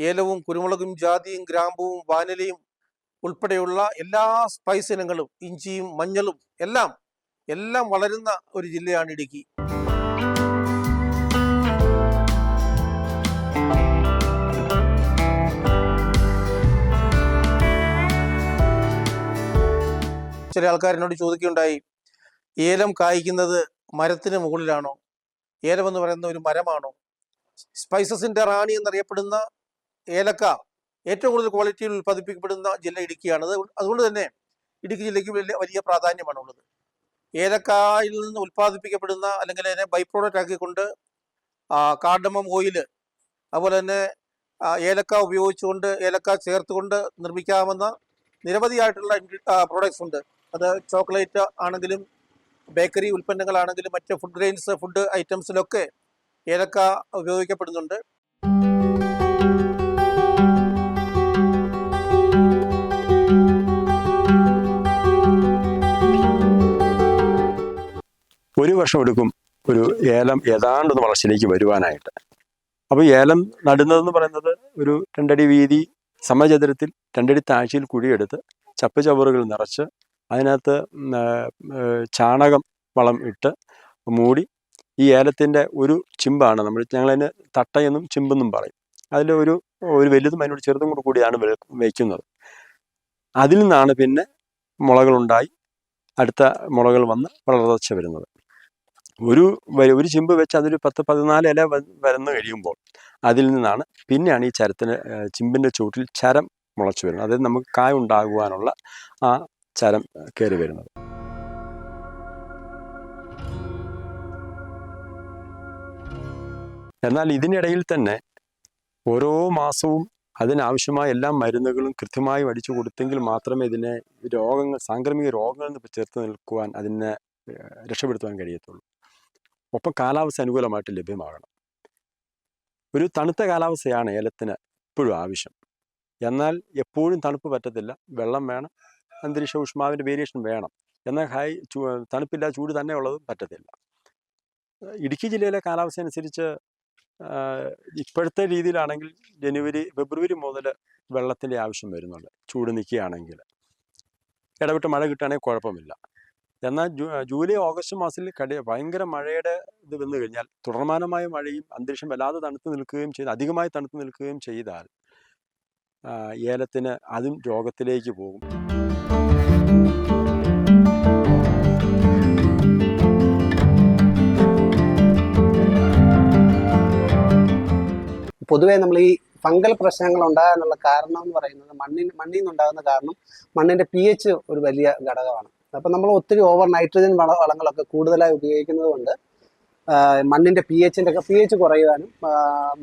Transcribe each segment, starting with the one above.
ഏലവും കുരുമുളകും ജാതിയും ഗ്രാമ്പുവും വാനിലയും ഉൾപ്പെടെയുള്ള എല്ലാ സ്പൈസ് ഇനങ്ങളും ഇഞ്ചിയും മഞ്ഞളും എല്ലാം എല്ലാം വളരുന്ന ഒരു ജില്ലയാണ് ഇടുക്കി. ചില ആൾക്കാർ എന്നോട് ചോദിക്കുകയുണ്ടായി ഏലം കായ്ക്കുന്നത് മരത്തിന് മുകളിലാണോ? ഏലം എന്ന് പറയുന്ന ഒരു മരമാണോ? സ്പൈസസിന്റെ റാണി എന്നറിയപ്പെടുന്ന ഏലക്ക ഏറ്റവും കൂടുതൽ ക്വാളിറ്റിയിൽ ഉൽപ്പാദിപ്പിക്കപ്പെടുന്ന ജില്ല ഇടുക്കിയാണ്. അതുകൊണ്ട് തന്നെ ഇടുക്കി ജില്ലയ്ക്ക് വലിയ വലിയ പ്രാധാന്യമാണ് ഉള്ളത്. ഏലക്കായിൽ നിന്ന് ഉൽപ്പാദിപ്പിക്കപ്പെടുന്ന അല്ലെങ്കിൽ അതിനെ ബൈ പ്രോഡക്റ്റ് ആക്കിക്കൊണ്ട് കാർഡമം ഓയിൽ അതുപോലെ തന്നെ ഏലക്ക ഉപയോഗിച്ചുകൊണ്ട് ഏലക്ക ചേർത്തുകൊണ്ട് നിർമ്മിക്കാവുന്ന നിരവധിയായിട്ടുള്ള പ്രോഡക്ട്സ് ഉണ്ട്. അത് ചോക്ലേറ്റ് ആണെങ്കിലും ബേക്കറി ഉൽപ്പന്നങ്ങളാണെങ്കിലും മറ്റ് ഫുഡ് ഗ്രെയിൻസ് ഫുഡ് ഐറ്റംസിലൊക്കെ ഏലക്ക ഉപയോഗിക്കപ്പെടുന്നുണ്ട്. ഒരു വർഷം എടുക്കും ഒരു ഏലം ഏതാണ്ടൊന്ന് വളർച്ചയിലേക്ക് വരുവാനായിട്ട്. അപ്പോൾ ഏലം നടുന്നതെന്ന് പറയുന്നത് ഒരു രണ്ടടി വീതി സമചതുരത്തിൽ രണ്ടടി താഴ്ചയിൽ കുഴിയെടുത്ത് ചപ്പ് ചവറുകൾ നിറച്ച് അതിനകത്ത് ചാണകം വളം ഇട്ട് മൂടി ഈ ഏലത്തിന്റെ ഒരു ചിമ്പാണ് നമ്മൾ ഞങ്ങളതിന് തട്ടയെന്നും ചിമ്പെന്നും പറയും. അതിൽ ഒരു ഒരു വലുതും അതിനോട് ചെറുതും കൂടെ കൂടിയാണ് വയ്ക്കുന്നത് അതിൽ നിന്നാണ് പിന്നെ മുളകളുണ്ടായി അടുത്ത മുളകൾ വന്ന് വളർച്ച വരുന്നത്. ഒരു ഒരു ചിമ്പ് വെച്ച് അതൊരു പത്ത് പതിനാല് ഇല വരുന്ന കഴിയുമ്പോൾ അതിൽ നിന്നാണ് പിന്നെയാണ് ഈ ചരത്തിന് ചിമ്പിന്റെ ചുവട്ടിൽ ചരം മുളച്ചു വരുന്നത്. അതായത് നമുക്ക് കായ ഉണ്ടാകുവാനുള്ള ആ ചരം കയറി വരുന്നത്. എന്നാൽ ഇതിനിടയിൽ തന്നെ ഓരോ മാസവും അതിനാവശ്യമായ എല്ലാ മരുന്നുകളും കൃത്യമായി അടിച്ചു കൊടുത്തെങ്കിൽ മാത്രമേ ഇതിനെ രോഗങ്ങൾ സാംക്രമിക രോഗങ്ങളിൽ നിന്ന് ചേർത്ത് നിൽക്കുവാൻ അതിനെ രക്ഷപ്പെടുത്തുവാൻ കഴിയത്തുള്ളൂ. ഒപ്പം കാലാവസ്ഥ അനുകൂലമായിട്ട് ലഭ്യമാകണം. ഒരു തണുത്ത കാലാവസ്ഥയാണ് ഏലത്തിന് എപ്പോഴും ആവശ്യം. എന്നാൽ എപ്പോഴും തണുപ്പ് പറ്റത്തില്ല. വെള്ളം വേണം അന്തരീക്ഷ ഊഷ്മാവിന്റെ വേരിയേഷൻ വേണം. എന്നാൽ ഹൈ തണുപ്പില്ല ചൂട് തന്നെ ഉള്ളതും പറ്റത്തില്ല. ഇടുക്കി ജില്ലയിലെ കാലാവസ്ഥ അനുസരിച്ച് ഇപ്പോഴത്തെ രീതിയിലാണെങ്കിൽ ജനുവരി ഫെബ്രുവരി മുതൽ വെള്ളത്തിന്റെ ആവശ്യം വരുന്നുണ്ട്. ചൂട് നിൽക്കുകയാണെങ്കിൽ. ഇടവിട്ട് മഴ കിട്ടുകയാണെങ്കിൽ കുഴപ്പമില്ല. എന്നാൽ ജൂലൈ ഓഗസ്റ്റ് മാസത്തിൽ കടി ഭയങ്കര മഴയുടെ ഇത് വന്നു കഴിഞ്ഞാൽ തുടർമാനമായ മഴയും അന്തരീക്ഷം വല്ലാതെ തണുത്ത് നിൽക്കുകയും ചെയ്ത് അധികമായി തണുത്ത് നിൽക്കുകയും ചെയ്താൽ ഏലത്തിന് അതും രോഗത്തിലേക്ക് പോകും. പൊതുവേ നമ്മൾ ഈ ഫംഗൽ പ്രശ്നങ്ങൾ ഉണ്ടാകാനുള്ള കാരണം എന്ന് പറയുന്നത് മണ്ണിന് മണ്ണിൽ നിന്നുണ്ടാകുന്ന കാരണം മണ്ണിന്റെ പി എച്ച് ഒരു വലിയ ഘടകമാണ്. അപ്പം നമ്മൾ ഒത്തിരി ഓവർ നൈട്രജൻ വള വളങ്ങളൊക്കെ കൂടുതലായി ഉപയോഗിക്കുന്നത് കൊണ്ട് മണ്ണിന്റെ പി എച്ചിന്റെ ഒക്കെ പി എച്ച് കുറയുവാനും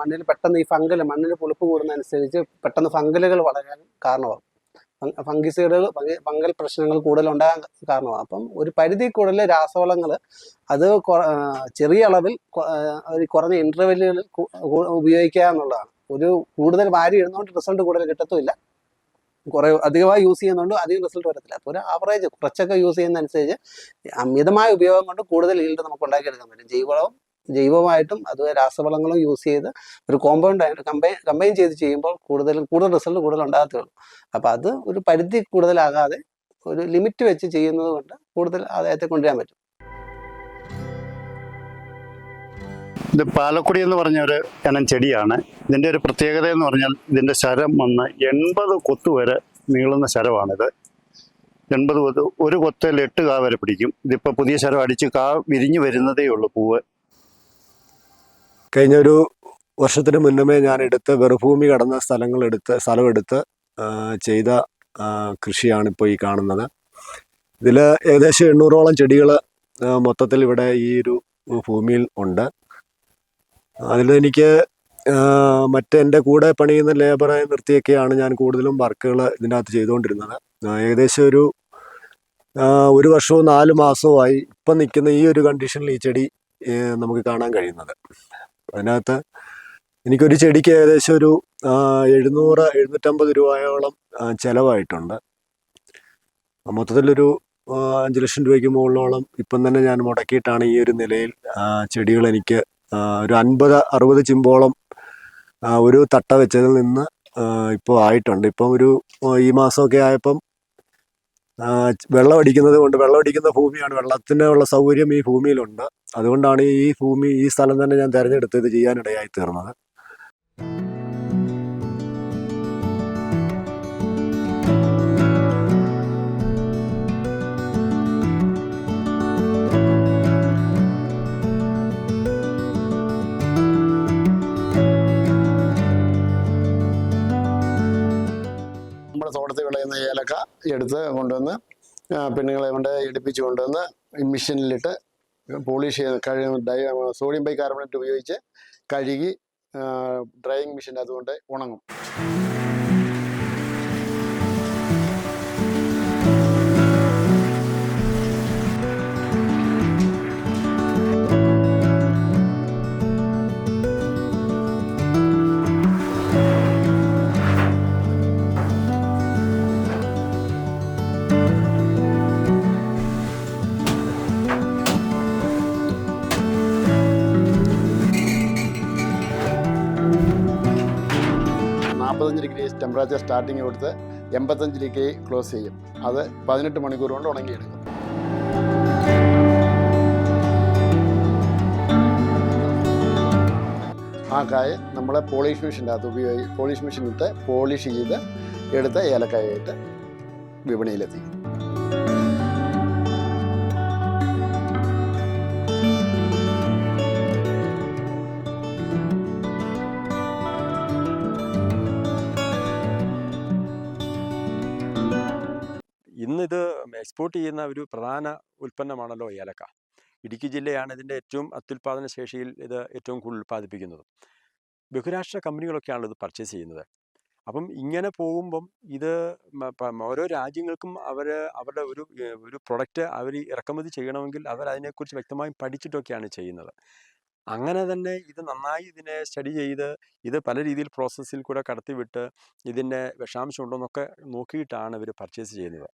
മണ്ണിൽ പെട്ടെന്ന് ഈ ഫംഗൽ മണ്ണിൽ പുളിപ്പ് കൂടുന്നതനുസരിച്ച് പെട്ടെന്ന് ഫംഗലുകൾ വളരാൻ കാരണമാകും. ഫംഗിസൈഡുകൾ ഫംഗൽ പ്രശ്നങ്ങൾ കൂടുതൽ ഉണ്ടാകാൻ കാരണമാണ് അപ്പം ഒരു പരിധി കൂടുതൽ രാസവളങ്ങൾ അത് ചെറിയ അളവിൽ ഒരു കുറഞ്ഞ ഇന്റർവെല്ലുകളിൽ ഉപയോഗിക്കുക എന്നുള്ളതാണ് ഒരു കൂടുതൽ വാരി ഇടുന്നതുകൊണ്ട് റിസൾട്ട് കൂടുതൽ കിട്ടത്തുമില്ല. കുറെ അധികമായി യൂസ് ചെയ്യുന്നുണ്ട് അധികം റിസൾട്ട് വരത്തില്ല. അപ്പോൾ ഒരു ആവറേജ് കുറച്ചൊക്കെ യൂസ് ചെയ്യുന്ന അനുസരിച്ച് അമിതമായ ഉപയോഗം കൊണ്ട് കൂടുതൽ ഈൽഡ് നമുക്ക് ഉണ്ടാക്കിയെടുക്കാൻ പറ്റും. ജൈവവളവും ജൈവമായിട്ടും അതുപോലെ രാസവളങ്ങളും യൂസ് ചെയ്ത് ഒരു കോമ്പൗണ്ട് ആയിട്ട് കമ്പൈൻ കമ്പൈൻ ചെയ്ത് ചെയ്യുമ്പോൾ കൂടുതൽ കൂടുതൽ റിസൾട്ട് കൂടുതൽ ഉണ്ടാകത്തുള്ളൂ. അപ്പോൾ അത് ഒരു പരിധി കൂടുതലാകാതെ ഒരു ലിമിറ്റ് വെച്ച് ചെയ്യുന്നത് കൊണ്ട് കൂടുതൽ ആദായത്തെ കൊണ്ടുവരാൻ പറ്റും. ഇത് പാലക്കുടി എന്ന് പറഞ്ഞ ഒരു ഇനം ചെടിയാണ്. ഇതിന്റെ ഒരു പ്രത്യേകത എന്ന് പറഞ്ഞാൽ ഇതിന്റെ ശരം വന്ന് എൺപത് കൊത്തു വരെ നീളുന്ന ശരമാണിത്. എൺപത് കൊത്ത് ഒരു കൊത്തിൽ എട്ട് കാ വരെ പിടിക്കും. ഇതിപ്പോൾ പുതിയ ശരം അടിച്ച് കാ വിരിഞ്ഞു വരുന്നതേ ഉള്ളൂ പൂവ്. കഴിഞ്ഞ ഒരു വർഷത്തിന് മുന്നമേ ഞാൻ എടുത്ത് വെറുഭൂമി കടന്ന സ്ഥലങ്ങൾ എടുത്ത് സ്ഥലമെടുത്ത് ചെയ്ത കൃഷിയാണ് ഇപ്പോൾ ഈ കാണുന്നത്. ഇതിൽ ഏകദേശം എണ്ണൂറോളം ചെടികൾ മൊത്തത്തിൽ ഇവിടെ ഈ ഒരു ഭൂമിയിൽ ഉണ്ട്. ആ, മറ്റ് കൂടെ പണിയുന്ന ലേബറെ നിർത്തിയൊക്കെയാണ് ഞാൻ കൂടുതലും വർക്കുകൾ ഇതിന്റെ അകത്ത് ചെയ്തുകൊണ്ടിരുന്നത് ഏകദേശം ഒരു ഒരു വർഷവും നാല് മാസവുമായി ഇപ്പം നിൽക്കുന്ന ഈ ഒരു കണ്ടീഷനിൽ ഈ ചെടി നമുക്ക് കാണാൻ കഴിയുന്നത്. അതിനകത്ത് എനിക്കൊരു ചെടിക്ക് ഏകദേശം ഒരു എഴുന്നൂറ് എഴുന്നൂറ്റമ്പത് രൂപയോളം ചിലവായിട്ടുണ്ട്. മൊത്തത്തിലൊരു അഞ്ച് ലക്ഷം രൂപയ്ക്ക് മുകളിലോളം ഇപ്പം തന്നെ ഞാൻ മുടക്കിയിട്ടാണ് ഈ ഒരു നിലയിൽ ചെടികൾ എനിക്ക് ഒരു അൻപത് അറുപത് ചിമ്പോളം ഒരു തട്ട വെച്ചതിൽ നിന്ന് ഇപ്പോൾ ആയിട്ടുണ്ട്. ഇപ്പം ഒരു ഈ മാസമൊക്കെ ആയപ്പം വെള്ളമടിക്കുന്നത് കൊണ്ട് വെള്ളം അടിക്കുന്ന ഭൂമിയാണ്. വെള്ളത്തിനുള്ള സൗകര്യം ഈ ഭൂമിയിലുണ്ട്. അതുകൊണ്ടാണ് ഈ ഭൂമി ഈ സ്ഥലം തന്നെ ഞാൻ തിരഞ്ഞെടുത്ത് ഇത് ചെയ്യാനിടയായി തീർന്നത്. നമ്മുടെ തോട്ടത്തിൽ വിളയുന്ന ഏലക്ക എടുത്ത് കൊണ്ടുവന്ന് പെണ്ണുങ്ങളെ കൊണ്ട് ഇടിപ്പിച്ച് കൊണ്ടുവന്ന് മിഷനിലിട്ട് പോളിഷ് ചെയ്ത് കഴി ഡൈ സോഡിയം ബൈകാർബണേറ്റ് ഉപയോഗിച്ച് കഴുകി ഡ്രൈയിങ് മെഷീൻ അതുകൊണ്ട് ഉണങ്ങും. നാൽപ്പത്തഞ്ച് ഡിഗ്രി ടെമ്പറേച്ചർ സ്റ്റാർട്ടിങ് കൊടുത്ത് എൺപത്തഞ്ച് ഡിഗ്രി ക്ലോസ് ചെയ്യും. അത് പതിനെട്ട് മണിക്കൂർ കൊണ്ട് ഉണങ്ങിയെടുക്കും. ആ കായ നമ്മളെ പോളിഷ് മെഷീന്റെ അകത്ത് ഉപയോഗി പോളിഷ് മെഷീൻ ഇട്ട് പോളിഷ് ചെയ്ത് എടുത്ത ഏലക്കായായിട്ട് വിപണിയിലെത്തിക്കും എക്സ്പോർട്ട് ചെയ്യുന്ന ഒരു പ്രധാന ഉൽപ്പന്നമാണല്ലോ ഏലക്ക. ഇടുക്കി ജില്ലയാണ് ഇതിന്റെ ഏറ്റവും അത്യുൽപാദന ശേഷിയിൽ ഇത് ഏറ്റവും കൂടുതൽ ഉൽപ്പാദിപ്പിക്കുന്നത്. ബഹുരാഷ്ട്ര കമ്പനികളൊക്കെയാണ് ഇത് പർച്ചേസ് ചെയ്യുന്നത്. അപ്പം ഇങ്ങനെ പോകുമ്പം ഇത് ഓരോ രാജ്യങ്ങൾക്കും അവർ അവരുടെ ഒരു ഒരു പ്രൊഡക്റ്റ് അവർ ഇറക്കുമതി ചെയ്യണമെങ്കിൽ അവർ അതിനെക്കുറിച്ച് വ്യക്തമായും പഠിച്ചിട്ടൊക്കെയാണ് ചെയ്യുന്നത്. അങ്ങനെ തന്നെ ഇത് നന്നായി ഇതിനെ സ്റ്റഡി ചെയ്ത് ഇത് പല രീതിയിൽ പ്രോസസ്സിൽ കൂടെ കടത്തിവിട്ട് ഇതിന്റെ വിഷാംശം ഉണ്ടോ എന്നൊക്കെ നോക്കിയിട്ടാണ് ഇവർ പർച്ചേസ് ചെയ്യുന്നത്.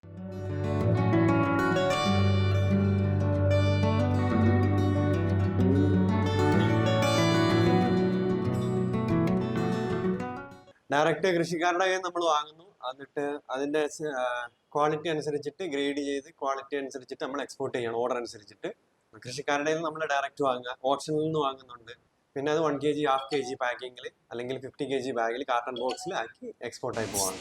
ഡയറക്റ്റ് കൃഷിക്കാരുടെ കയ്യിൽ നമ്മൾ വാങ്ങുന്നു. എന്നിട്ട് അതിന്റെ ക്വാളിറ്റി അനുസരിച്ചിട്ട് ഗ്രേഡ് ചെയ്ത് ക്വാളിറ്റി അനുസരിച്ചിട്ട് നമ്മൾ എക്സ്പോർട്ട് ചെയ്യണം. ഓർഡർ അനുസരിച്ചിട്ട്. കൃഷിക്കാരുടെ നമ്മൾ ഡയറക്റ്റ് വാങ്ങുക. ഓപ്ഷനിൽ നിന്ന് വാങ്ങുന്നുണ്ട്. പിന്നെ അത് one K G half K G പാക്കിങ്ങിൽ അല്ലെങ്കിൽ ഫിഫ്റ്റി കെ ജി ബാഗിൽ കാർട്ടൺ ബോക്സിൽ ആക്കി എക്സ്പോർട്ടായി പോവാണ്.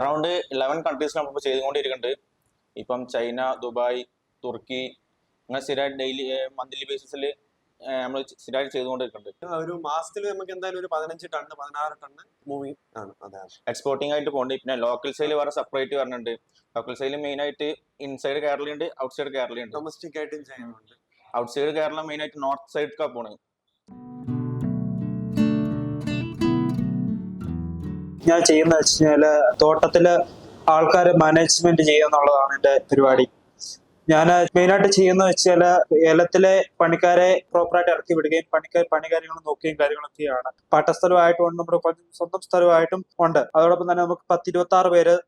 അറൗണ്ട് ഇലവൻ കൺട്രീസ് നമ്മളിപ്പോൾ ചെയ്തുകൊണ്ടിരിക്കുന്നുണ്ട്. ഇപ്പം ചൈന ദുബായ് തുർക്കി അങ്ങനെ സ്ഥിരമായിട്ട് ഡെയിലി മന്ത്ലി ബേസിസിൽ നമ്മൾ സ്ഥിരമായിട്ട് ചെയ്തുകൊണ്ടിരിക്കുന്നുണ്ട്. ഒരു മാസത്തിൽ നമുക്ക് എന്തായാലും ഒരു പതിനഞ്ച് ടൺ പതിനാറ് ടൺ മൂവിങ് ആണ്. അതാണ് എക്സ്പോർട്ടിംഗ് ആയിട്ട് പോകുന്നുണ്ട് പിന്നെ ലോക്കൽ സെയിൽ വേറെ സെപ്പറേറ്റ് വരുന്നുണ്ട് ലോക്കൽ സെയിൽ മെയിൻ ആയിട്ട് ഇൻസൈഡ് കേരളയുണ്ട് ഔട്ട്സൈഡ് കേരളയുണ്ട് ഡൊമസ്റ്റിക് ആയിട്ടും ചെയ്യുന്നുണ്ട്. ഔട്ട്സൈഡ് കേരള മെയിൻ ആയിട്ട് നോർത്ത് സൈഡ് പോണത് ഞാൻ ചെയ്യുന്ന വെച്ച് കഴിഞ്ഞാൽ തോട്ടത്തിൽ ആൾക്കാരെ മാനേജ്മെന്റ് ചെയ്യുക എന്നുള്ളതാണ് എന്റെ പരിപാടി. ഞാൻ മെയിനായിട്ട് ചെയ്യുന്ന വെച്ചാൽ ഏലത്തിലെ പണിക്കാരെ പ്രോപ്പറായിട്ട് ഇറക്കി വിടുകയും പണിക്കാർ പണി കാര്യങ്ങൾ നോക്കുകയും കാര്യങ്ങളൊക്കെയാണ്. പാട്ടസ്ഥലമായിട്ടും നമ്മുടെ സ്വന്തം- സ്ഥലമായിട്ടും ഉണ്ട്. അതോടൊപ്പം തന്നെ നമുക്ക് പത്തിരുപത്തി ആറ് പേര്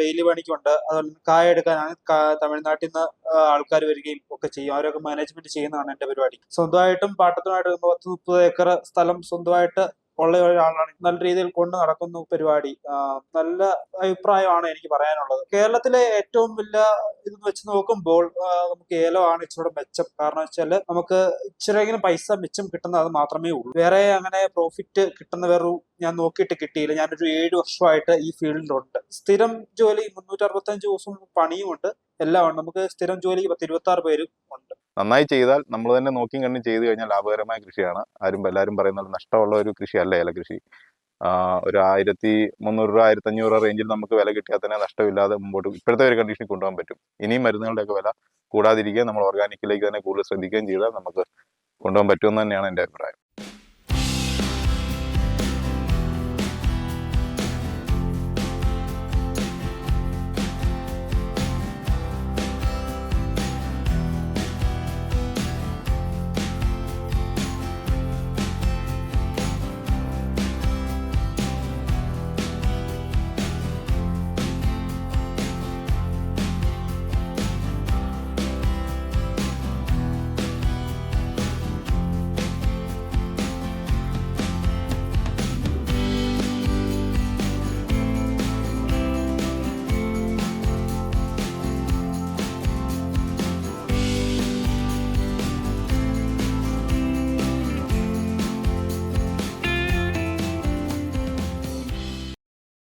ഡെയിലി പണിക്കുണ്ട്. അതുപോലെ കായ എടുക്കാനാണ് തമിഴ്നാട്ടിൽ നിന്ന് ആൾക്കാർ വരികയും ഒക്കെ ചെയ്യും. അവരൊക്കെ മാനേജ്മെന്റ് ചെയ്യുന്നതാണ് എന്റെ പരിപാടി. സ്വന്തമായിട്ടും പാട്ടത്തിനായിട്ട് പത്ത് മുപ്പത് ഏക്കർ സ്ഥലം സ്വന്തമായിട്ട് ഉള്ള ഒരാളാണ്. നല്ല രീതിയിൽ കൊണ്ട് നടക്കുന്നു പരിപാടി. നല്ല അഭിപ്രായമാണ് എനിക്ക് പറയാനുള്ളത്. കേരളത്തിലെ ഏറ്റവും വലിയ ഇത് വെച്ച് നോക്കുമ്പോൾ നമുക്ക് ഏലമാണ് ഇച്ചിരി മെച്ചം. കാരണം വെച്ചാൽ നമുക്ക് ഇച്ചിരെങ്കിലും പൈസ മിച്ചം കിട്ടുന്ന അത് മാത്രമേ ഉള്ളൂ. വേറെ അങ്ങനെ പ്രോഫിറ്റ് കിട്ടുന്ന വേറൊരു ഞാൻ നോക്കിയിട്ട് കിട്ടിയില്ല. ഞാനൊരു ഏഴ് വർഷമായിട്ട് ഈ ഫീൽഡിലുണ്ട് സ്ഥിരം ജോലി മുന്നൂറ്റി അറുപത്തഞ്ച് ദിവസം പണിയുമുണ്ട് എല്ലാം ഉണ്ട്. നമുക്ക് സ്ഥിരം ജോലി പത്ത് ഇരുപത്തി ആറ് പേരും ഉണ്ട്. നന്നായി ചെയ്താൽ നമ്മൾ തന്നെ നോക്കിയും കണ്ടും ചെയ്തു കഴിഞ്ഞാൽ ലാഭകരമായ കൃഷിയാണ്. ആരും എല്ലാവരും പറയുന്ന നഷ്ടമുള്ള ഒരു കൃഷിയല്ല ഏലകൃഷി. കൃഷി ഒരു ആയിരത്തി മുന്നൂറ് രൂപ ആയിരത്തി അഞ്ഞൂറ് രൂപ റേഞ്ചിൽ നമുക്ക് വില കിട്ടിയാൽ തന്നെ നഷ്ടമില്ലാതെ മുമ്പോട്ട് ഇപ്പോഴത്തെ ഒരു കണ്ടീഷനിൽ കൊണ്ടുപോകാൻ പറ്റും. ഇനിയും മരുന്നുകളുടെയൊക്കെ വില കൂടാതിരിക്കുക നമ്മൾ ഓർഗാനിക്കിലേക്ക് തന്നെ കൂടുതൽ ശ്രദ്ധിക്കുകയും ചെയ്താൽ നമുക്ക് കൊണ്ടുപോകാൻ പറ്റുമെന്ന് തന്നെയാണ് എന്റെ അഭിപ്രായം.